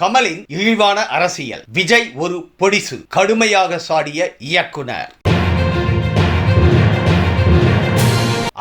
கமலின் இழிவான அரசியல். விஜய் ஒரு பொடிசு கடுமையாக சாடிய இயக்குனர்.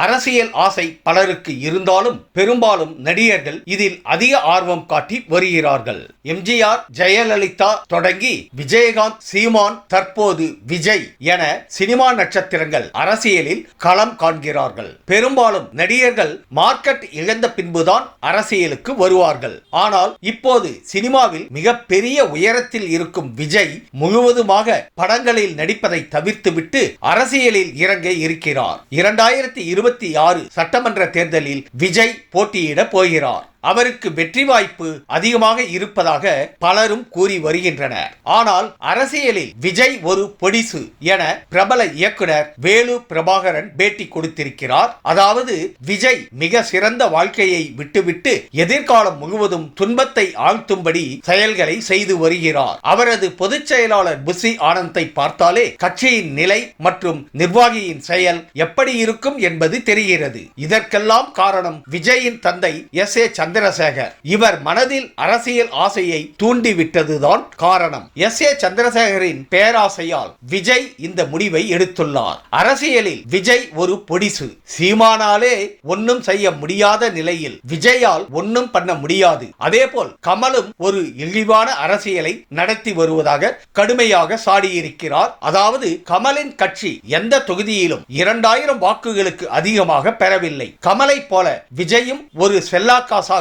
அரசியல் ஆசை பலருக்கு இருந்தாலும் பெரும்பாலும் நடிகர்கள் இதில் அதிக ஆர்வம் காட்டி வருகிறார்கள். எம்ஜிஆர் ஜெயலலிதா தொடங்கி விஜயகாந்த் சீமான் தற்போது விஜய் என சினிமா நட்சத்திரங்கள் அரசியலில் களம் காண்கிறார்கள். பெரும்பாலும் நடிகர்கள் மார்க்கெட் இழந்த பின்புதான் அரசியலுக்கு வருவார்கள். ஆனால் இப்போது சினிமாவில் மிகப்பெரிய உயரத்தில் இருக்கும் விஜய் முழுவதுமாக படங்களில் நடிப்பதை தவிர்த்துவிட்டு அரசியலில் இறங்க இருக்கிறார். இரண்டாயிரத்தி இருபத்தி ஆறு சட்டமன்ற தேர்தலில் விஜய் போட்டியிட போகிறார். அவருக்கு வெற்றி வாய்ப்பு அதிகமாக இருப்பதாக பலரும் கூறி வருகின்றனர். ஆனால் அரசியலில் விஜய் ஒரு பொடிசு என பிரபல இயக்குனர் வேலு பிரபாகரன் பேட்டி கொடுத்திருக்கிறார். அதாவது விஜய் மிக சிறந்த வாழ்க்கையை விட்டுவிட்டு எதிர்காலம் முழுவதும் துன்பத்தை ஆழ்த்தும்படி செயல்களை செய்து வருகிறார். அவரது பொதுச் செயலாளர் புசி ஆனந்தை பார்த்தாலே கட்சியின் நிலை மற்றும் நிர்வாகியின் செயல் எப்படி இருக்கும் என்பது தெரிகிறது. இதற்கெல்லாம் காரணம் விஜயின் தந்தை எஸ் ஏ சந்திரசேகர். இவர் மனதில் அரசியல் ஆசையை தூண்டிவிட்டதுதான் காரணம். எஸ். ஏ. சந்திரசேகரின் பேராசையால் விஜய் இந்த முடிவை எடுத்துள்ளார். அரசியலில் விஜய் ஒரு பொடிசு. சீமானாலே ஒன்னும் செய்ய முடியாத நிலையில் விஜயால் ஒன்னும் பண்ண முடியாது. அதேபோல் கமலும் ஒரு இழிவான அரசியலை நடத்தி வருவதாக கடுமையாக சாடியிருக்கிறார். அதாவது கமலின் கட்சி எந்த தொகுதியிலும் இரண்டாயிரம் வாக்குகளுக்கு அதிகமாக பெறவில்லை. கமலை போல விஜயும் ஒரு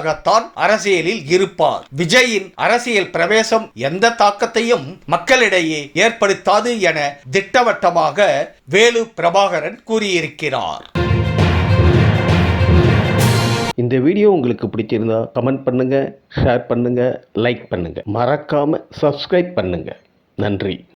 செல்லாக்காசாகத்தான் அரசியலில் இருப்பார். விஜயின் அரசியல் பிரவேசம் எந்த தாக்கத்தையும் மக்களிடையே ஏற்படுத்தாது என திட்டவட்டமாக வேலு பிரபாகரன் கூறியிருக்கிறார். இந்த வீடியோ உங்களுக்கு பிடிச்சிருந்தா கமெண்ட் பண்ணுங்க ஷேர் பண்ணுங்க லைக் பண்ணுங்க. மறக்காம சப்ஸ்கிரைப் பண்ணுங்க. நன்றி.